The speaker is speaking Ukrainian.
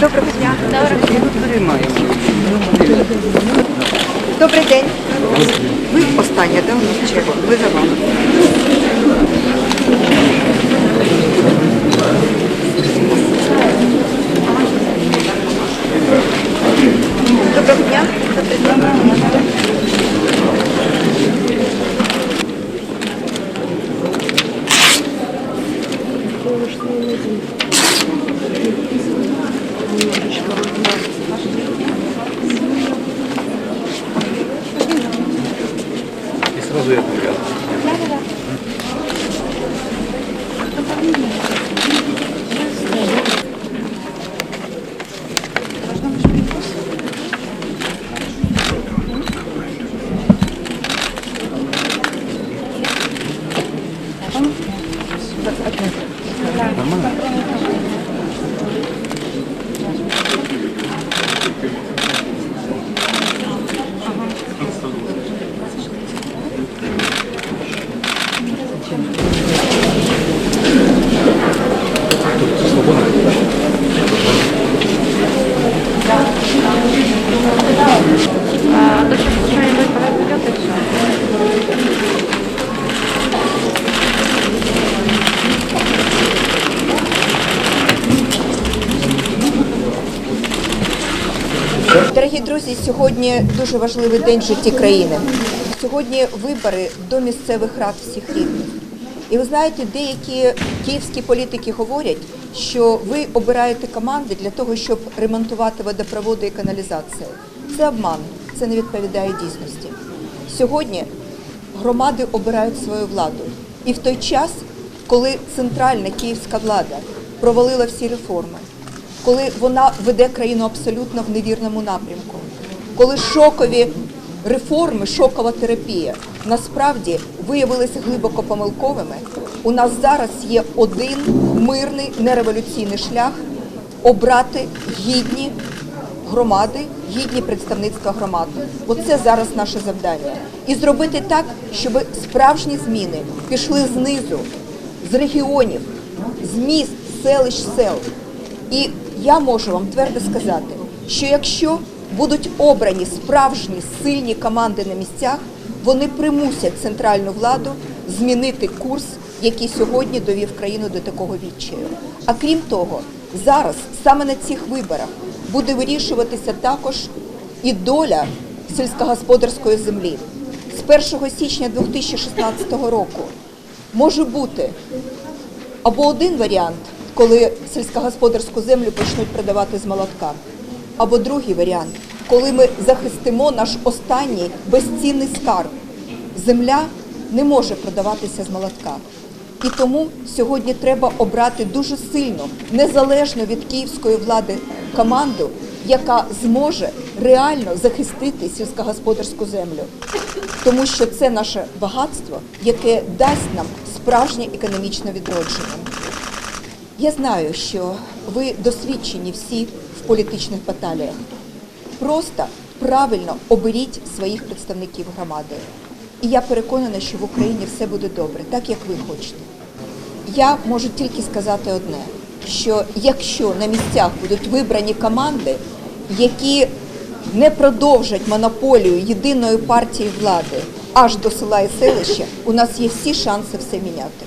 Доброго дня. Добрий день. Ви остання, да, у нас черга? Ви за вами. Доброго дня. Добрий день. И сразу я привязан. Дорогі друзі, сьогодні дуже важливий день в житті країни. Сьогодні вибори до місцевих рад всіх рівнів. І ви знаєте, деякі київські політики говорять, що ви обираєте команди для того, щоб ремонтувати водопроводи і каналізацію. Це обман, це не відповідає дійсності. Сьогодні громади обирають свою владу. І в той час, коли центральна київська влада провалила всі реформи, коли вона веде країну абсолютно в невірному напрямку, коли шокові реформи, шокова терапія насправді виявилися глибоко помилковими, у нас зараз є один мирний нереволюційний шлях обрати гідні громади, гідні представництва громад. Оце зараз наше завдання. І зробити так, щоб справжні зміни пішли знизу, з регіонів, з міст, селищ, сел. І я можу вам твердо сказати, що якщо будуть обрані справжні сильні команди на місцях, вони примусять центральну владу змінити курс, який сьогодні довів країну до такого відчаю. А крім того, зараз саме на цих виборах буде вирішуватися також і доля сільськогосподарської землі. З 1 січня 2016 року може бути або один варіант, коли сільськогосподарську землю почнуть продавати з молотка, або другий варіант, коли ми захистимо наш останній безцінний скарб. Земля не може продаватися з молотка. І тому сьогодні треба обрати дуже сильно, незалежно від київської влади, команду, яка зможе реально захистити сільськогосподарську землю. Тому що це наше багатство, яке дасть нам справжнє економічне відродження. Я знаю, що ви досвідчені всі в політичних баталіях. Просто правильно оберіть своїх представників громади. І я переконана, що в Україні все буде добре, так як ви хочете. Я можу тільки сказати одне: що якщо на місцях будуть вибрані команди, які не продовжать монополію єдиної партії влади аж до села і селища, у нас є всі шанси все міняти.